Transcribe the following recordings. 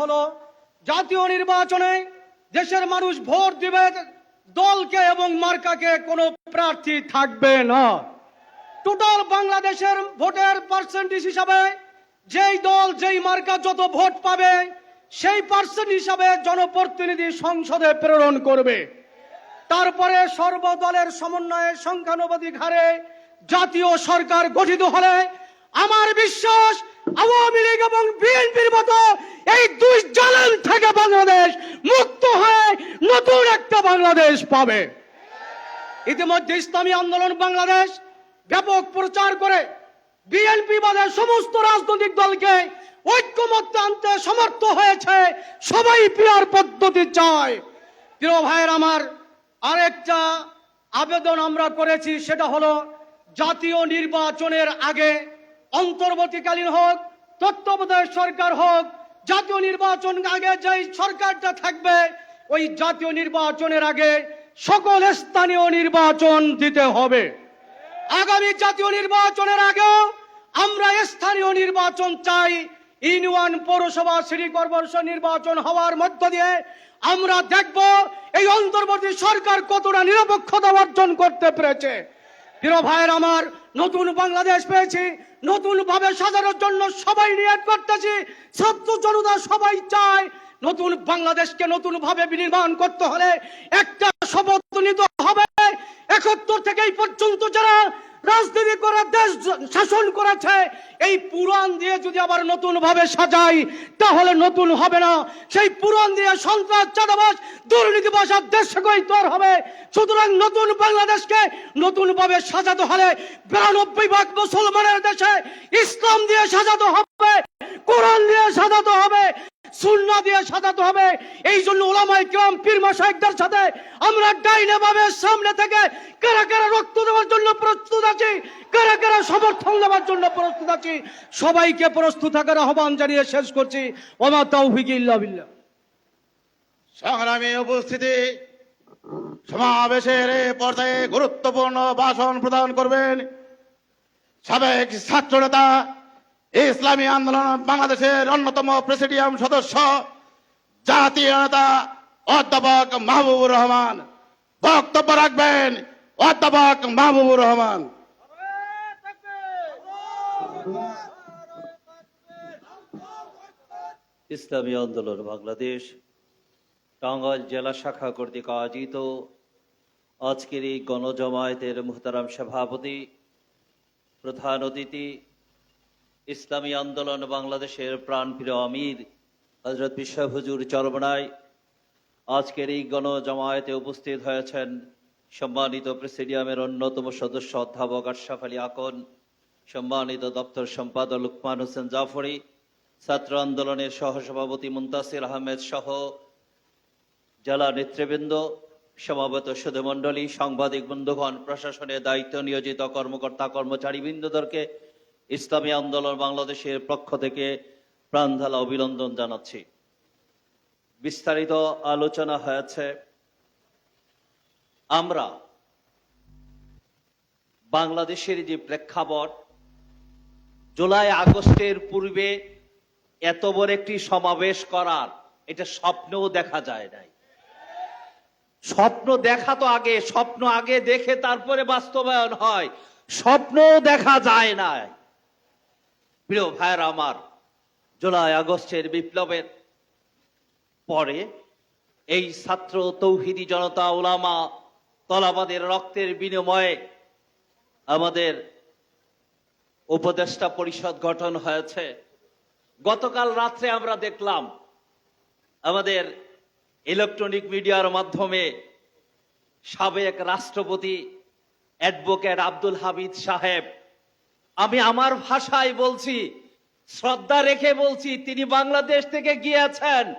হলো, জাতীয় নির্বাচনে দেশের মানুষ ভোট দিবে, দলকে এবং মার্কাকে কোনো প্রার্থী থাকবে না। টোটাল বাংলাদেশের ভোটের পার্সেন্টেজ হিসাবে যেই দল, যেই মার্কা যত ভোট পাবে, সেই পার্সেন্ট হিসাবে জনপ্রতিনিধি সংসদে প্রেরণ করবে। তারপরে সর্বদলের সমন্বয়ে সংখ্যানুপাতিক হারে জাতীয় সরকার গঠিত হলে আমার বিশ্বাস আওয়ামী লীগ এবং বিএনপির মতো এই দুই জালেম থেকে বাংলাদেশ মুক্ত হয়ে নতুন একটা বাংলাদেশ পাবে। ইতিমধ্যে ইসলামী আন্দোলন বাংলাদেশ ব্যাপক প্রচার করে বিএনপি বাদে সমস্ত রাজনৈতিক দলকে ঐক্যমত্যে আনতে সমর্থ হয়েছে, সবাই পিয়ার পদ্ধতি চায়। প্রিয় ভাইয়ের আমার আরেকটা আবেদন আমরা করেছি, সেটা হলো জাতীয় নির্বাচনের আগে অন্তর্বর্তীকালীন হোক, তত্ত্বাবধায়ক সরকার হোক, জাতীয় নির্বাচন আগে যেই সরকারটা থাকবে, ওই জাতীয় নির্বাচনের আগে সকল স্থানীয় নির্বাচন দিতে হবে। আগামী জাতীয় নির্বাচনের আগেও আমরা স্থানীয় নির্বাচন চাই। ইউনিয়ন পৌরসভা সিটি কর্পোরেশন নির্বাচন হওয়ার মধ্য দিয়ে আমরা দেখব এই অন্তর্বর্তী সরকার কতটা নিরপেক্ষতা অর্জন করতে পেরেছে। প্রিয় ভাইয়ের, আমার নতুন বাংলাদেশ পেয়েছি নতুন ভাবে সাজানোর জন্য সবাই নিয়োগ করতেছি, ছাত্র জনতা সবাই চায়, নতুন বাংলাদেশকে নতুন ভাবে বিনির্মাণ করতে হলে একটা শপথ নিতে একাত্তর থেকে এই পর্যন্ত যারা রাজনীতি করে, দেশ শাসন করেছে, এই পুরাণ দিয়ে যদি আবার নতুন ভাবে সাজাই, তাহলে নতুন হবে না। সেই পুরাণ দিয়ে সন্ত্রাস, চাঁদাবাজ, দুর্নীতি, বসার দেশ থেকেই তৈরি হবে। সুতরাং নতুন বাংলাদেশকে নতুন ভাবে সাজাতে হলে বিরানব্বই ভাগ মুসলমানের দেশে ইসলাম দিয়ে সাজাতে হবে, কোরআন দিয়ে সাজাতে হবে সুন্না দিয়ে সাজাতে হবে। এই জন্য ওলামাই কিরাম, পীর মাসাইকদের সাথে আমরা ডাইনে ভাবে সামনে থেকে কারা কারা রক্ত দেওয়ার জন্য প্রস্তুত আছি, কারা কারা সমর্থন দেওয়ার জন্য প্রস্তুত আছি, সবাইকে প্রস্তুত থাকার আহ্বান জানিয়ে শেষ করছি। ওমা তৌফিক ইল্লা বিল্লাহ। সংগ্রামী উপস্থিতি, সমাবেশের পর্যায়ে গুরুত্বপূর্ণ ভাষণ প্রদান করবেন সাবেক ছাত্র ইসলামী আন্দোলন বাংলাদেশের অন্যতম প্রেসিডিয়াম সদস্য, জাতীয় নেতা অধ্যাপক মাহবুবুর রহমান। বক্তব্য রাখবেন অধ্যাপক মাহবুবুর রহমান। ইসলামী আন্দোলন বাংলাদেশ টাঙ্গাইল জেলা শাখা কর্তৃক আয়োজিত আজকের এই গণজমায়েতের মুহতারাম সভাপতি প্রধান অতিথি ইসলামী আন্দোলন বাংলাদেশের প্রাণপ্রিয় আমির হজরত বিশ্ব হুজুর চরমনায় আজকের এই গণজমায়েতে উপস্থিত হয়েছেন সম্মানিত প্রেসিডিয়ামের অন্যতম সদস্য অধ্যাপক আশরাফ আলী আকন, সম্মানিত দপ্তর সম্পাদক লুকমান হোসেন জাফরি, ছাত্র আন্দোলনের সহসভাপতি মুন্তাসির আহমেদ সহ জেলা নেতৃবৃন্দ, সমাবেত সুধমণ্ডলী সাংবাদিক বন্ধুগণ, প্রশাসনের দায়িত্ব নিয়োজিত কর্মকর্তা কর্মচারীবৃন্দদেরকে ইসলামী আন্দোলন বাংলাদেশের পক্ষ থেকে প্রাণঢালা অভিনন্দন জানাচ্ছি। বিস্তারিত আলোচনা হয়েছে, আমরা বাংলাদেশের যে প্রেক্ষাপট, জুলাই আগস্টের পূর্বে এত বড় একটি সমাবেশ করার, এটা স্বপ্নও দেখা যায় নাই। স্বপ্ন দেখা তো আগে, স্বপ্ন আগে দেখে তারপরে বাস্তবায়ন হয়, স্বপ্নও দেখা যায় না প্রিয় ভাইয়ের আমার, জুলাই আগস্টের বিপ্লবের পরে এই ছাত্র তৌহিদি জনতা ওলামা তলাবাদের রক্তের বিনিময়ে আমাদের উপদেষ্টা পরিষদ গঠন হয়েছে। গতকাল রাত্রে আমরা দেখলাম আমাদের ইলেকট্রনিক মিডিয়ার মাধ্যমে সাবেক রাষ্ট্রপতি অ্যাডভোকেট আব্দুল হামিদ সাহেব আমি আমার ভাষায় বলছি, শ্রদ্ধা রেখে বলছি, তিনি বাংলাদেশ থেকে গিয়েছেন।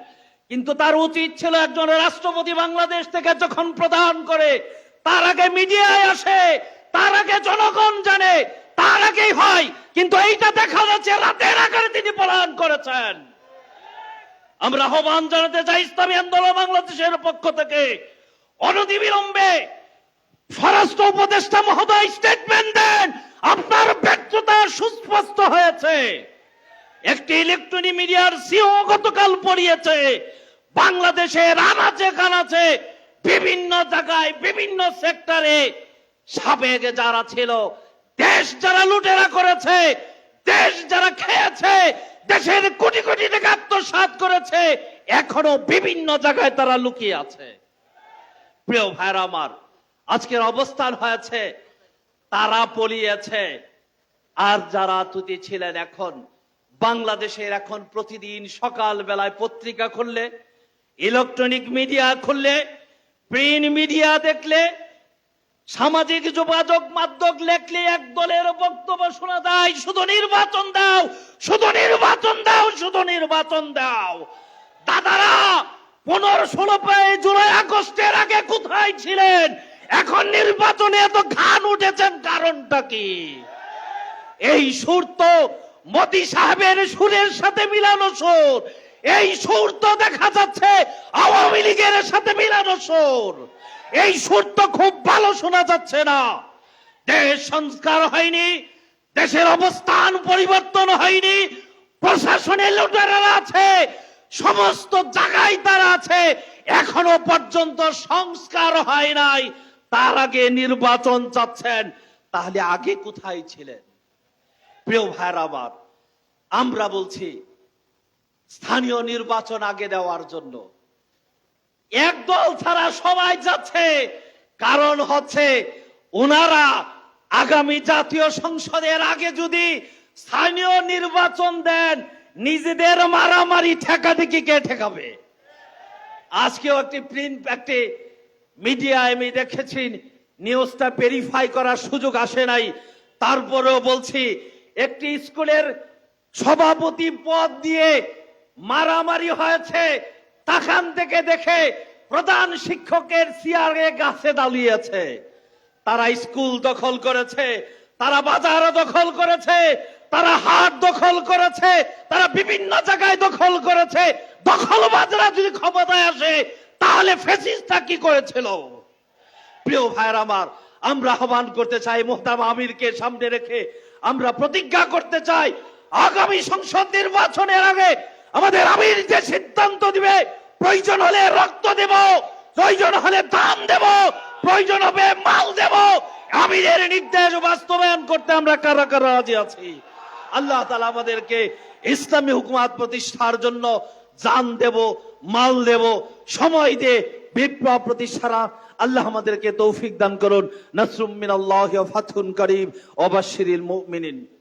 কিন্তু তার উচিত ছিল একজন রাষ্ট্রপতি বাংলাদেশ থেকে যখন প্রদান করে, তার আগে মিডিয়ায় আসে, তার আগে জনগণ জানে, তার আগেই হয়। কিন্তু এইটা দেখা যাচ্ছে, রাতের আকারে তিনি পলায়ন করেছেন। আমরা আহ্বান জানাতে চাই, ইসলামী আন্দোলন বাংলাদেশের পক্ষ থেকে। অনতিবিলম্বে স্বরাষ্ট্র উপদেষ্টা মহোদয় স্টেটমেন্ট দেন। আপনার ব্যর্থতা সুস্পষ্ট হয়েছে। একটি ইলেকট্রনিক মিডিয়ার সিও গতকাল পড়িয়েছে বাংলাদেশের আনাচে কানাচে বিভিন্ন জায়গায়, বিভিন্ন সেক্টরে সাবেক যারা ছিল, দেশ যারা লুটেরা করেছে, দেশ যারা খেয়েছে, দেশের কোটি কোটি টাকা আত্মসাৎ করেছে, এখনও বিভিন্ন জায়গায় তারা লুকিয়ে আছে। প্রিয় ভাইরা আমার আজকের অবস্থান হয়েছে, তারা পলিয়েছে। আর যারা তুতি ছিলেন এখন, বাংলাদেশের এখন প্রতিদিন সকাল বেলায় পত্রিকা খুললে, ইলেকট্রনিক মিডিয়া খুললে, প্রিন্ট মিডিয়া দেখলে, সামাজিক যোগাযোগ মাধ্যম লেখলে এক দলের বক্তব্য শোনা যায়, শুধু নির্বাচন দাও, শুধু নির্বাচন দাও, শুধু নির্বাচন দাও। দাদারা পনেরো ষোলো পায়ে জুলাই আগস্টের আগে কোথায় ছিলেন? এখন নির্বাচনে এত ঘান উঠেছেন কারণটা কি? এই সুর তো মোদি সাহেবের সুরের সাথে মিলানো সুর এই সুর তো দেখা যাচ্ছে আওয়ামী লীগের সাথে মিলানো সুর এই সুর তো খুব ভালো শোনা যাচ্ছে না। দেশ সংস্কার হয়নি, দেশের অবস্থান পরিবর্তন হয়নি, প্রশাসনে লুটেরারা আছে, সমস্ত জায়গায় তারা আছে, এখনও পর্যন্ত সংস্কার হয় নাই। তার আগে নির্বাচন চাচ্ছেন, তাহলে আগে কোথায় ছিলেন? প্রিয় ভাইরা আমার, আমরা বলছি স্থানীয় নির্বাচন আগে দেওয়ার জন্য। এক দল ছাড়া সবাই যাচ্ছে, কারণ হচ্ছে ওনারা আগামী জাতীয় সংসদের আগে যদি স্থানীয় নির্বাচন দেন, নিজেদের মারামারি ঠেকা দেখি কে ঠেকাবে। আজকেও একটি প্রিন্ট, একটি মিডিয়ায় আমি দেখেছি নিউজটা ভেরিফাই করার সুযোগ আসে নাই। তারপরেও বলছি, একটি স্কুলের সভাপতি পদ দিয়ে মারামারি হয়েছে, তাখান থেকে দেখে প্রধান শিক্ষকের চেয়ারে গাছে দাঁড়িয়েছে তারা স্কুল দখল করেছে, তারা বাজার দখল করেছে, তারা হাট দখল করেছে, তারা বিভিন্ন জায়গায় দখল করেছে। দখলবাজরা যদি ক্ষমতায় আসে তাহলে ফেসিসটা কি করেছিল? প্রিয় ভাইয়ের আমার, আমরা আহ্বান করতে চাই মোহতাম আমিরকে সামনে রেখে। আমরা প্রতিজ্ঞা করতে চাই, আগামী সংসদ নির্বাচনের আগে আমাদের আমির যে সিদ্ধান্ত দিবে, প্রয়োজন হলে রক্ত দেব, প্রয়োজন হলে দান দেব, প্রয়োজন হবে মাল দেব। আমিরের নির্দেশ বাস্তবায়ন করতে আমরা কারা কারা রাজি আছি? আল্লাহ তালা আমাদেরকে ইসলামী হুকুমাত প্রতিষ্ঠার জন্য জান দেব মাল দেব সময় দে, বিপ্লব প্রতিষ্ঠারা, আল্লাহ আমাদেরকে তৌফিক দান করুন। নাসরুম মিন ওয়া ফাতুন করিম। ওয়া বাশশিরিল মুমিনিন।